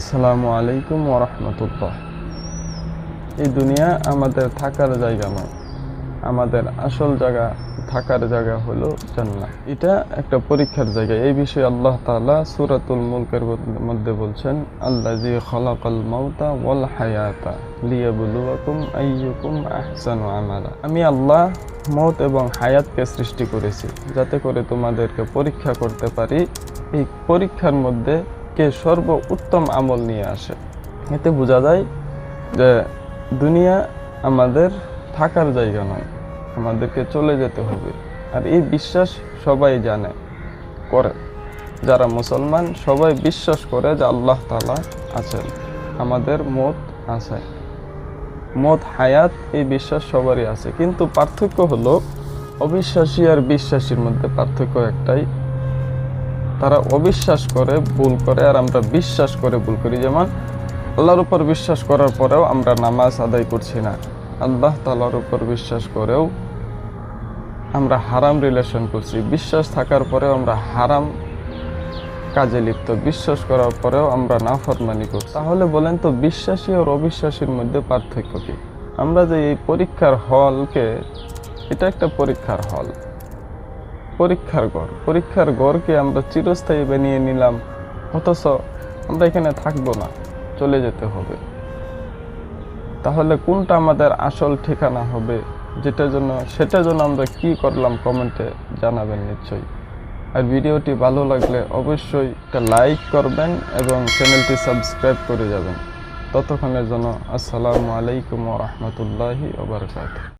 আসসালামু আলাইকুম ওরহমতুল্লাহ এই দুনিয়া আমাদের থাকার জায়গা নয়। আমাদের আসল জায়গা, থাকার জায়গা হলো জান্নাত। এটা একটা পরীক্ষার জায়গা। এই বিষয়ে আল্লাহ তাআলা সূরাতুল মুলকের মধ্যে বলছেন, আল্লাযী খলাকল মাউতা ওয়াল হায়াতা লিয়াবলুয়াকুম আইয়ুকুম আহসানু আমালা। আমি আল্লাহ মত এবং হায়াতকে সৃষ্টি করেছি যাতে করে তোমাদেরকে পরীক্ষা করতে পারি। এই পরীক্ষার মধ্যে কে সর্ব উত্তম আমল নিয়ে আসে। এতে বোঝা যায় যে দুনিয়া আমাদের থাকার জায়গা নয়, আমাদেরকে চলে যেতে হবে। আর এই বিশ্বাস সবাই জানে, করে। যারা মুসলমান, সবাই বিশ্বাস করে যে আল্লাহ তালা আছেন, আমাদের মত আছে। মত হায়াত, এই বিশ্বাস সবারই আছে। কিন্তু পার্থক্য হলো, অবিশ্বাসী আর বিশ্বাসীর মধ্যে পার্থক্য একটাই তারা অবিশ্বাস করে ভুল করে আর আমরা বিশ্বাস করে ভুল করি। যেমন, আল্লাহর উপর বিশ্বাস করার পরেও আমরা নামাজ আদায় করছি না। আল্লাহ তালার উপর বিশ্বাস করেও আমরা হারাম রিলেশন করছি। বিশ্বাস থাকার পরেও আমরা হারাম কাজে লিপ্ত। বিশ্বাস করার পরেও আমরা নাফরমানি করছি তাহলে বলেন তো, বিশ্বাসী আর অবিশ্বাসীর মধ্যে পার্থক্য কি? আমরা যে এই পরীক্ষার হলকে, এটা একটা পরীক্ষার হল। পরীক্ষার ঘর। পরীক্ষার ঘরকে আমরা চিরস্থায়ী বানিয়ে নিলাম। অথচ আমরা এখানে থাকব না, চলে যেতে হবে। তাহলে কোনটা আমাদের আসল ঠিকানা হবে? যেটার জন্য সেটার জন্য আমরা কি করলাম কমেন্টে জানাবেন নিশ্চয়ই। আর ভিডিওটি ভালো লাগলে অবশ্যই একটা লাইক করবেন এবং চ্যানেলটি সাবস্ক্রাইব করে যাবেন। ততক্ষণের জন্য আসসালামু আলাইকুম রহমতুল্লাহি ওবরকাত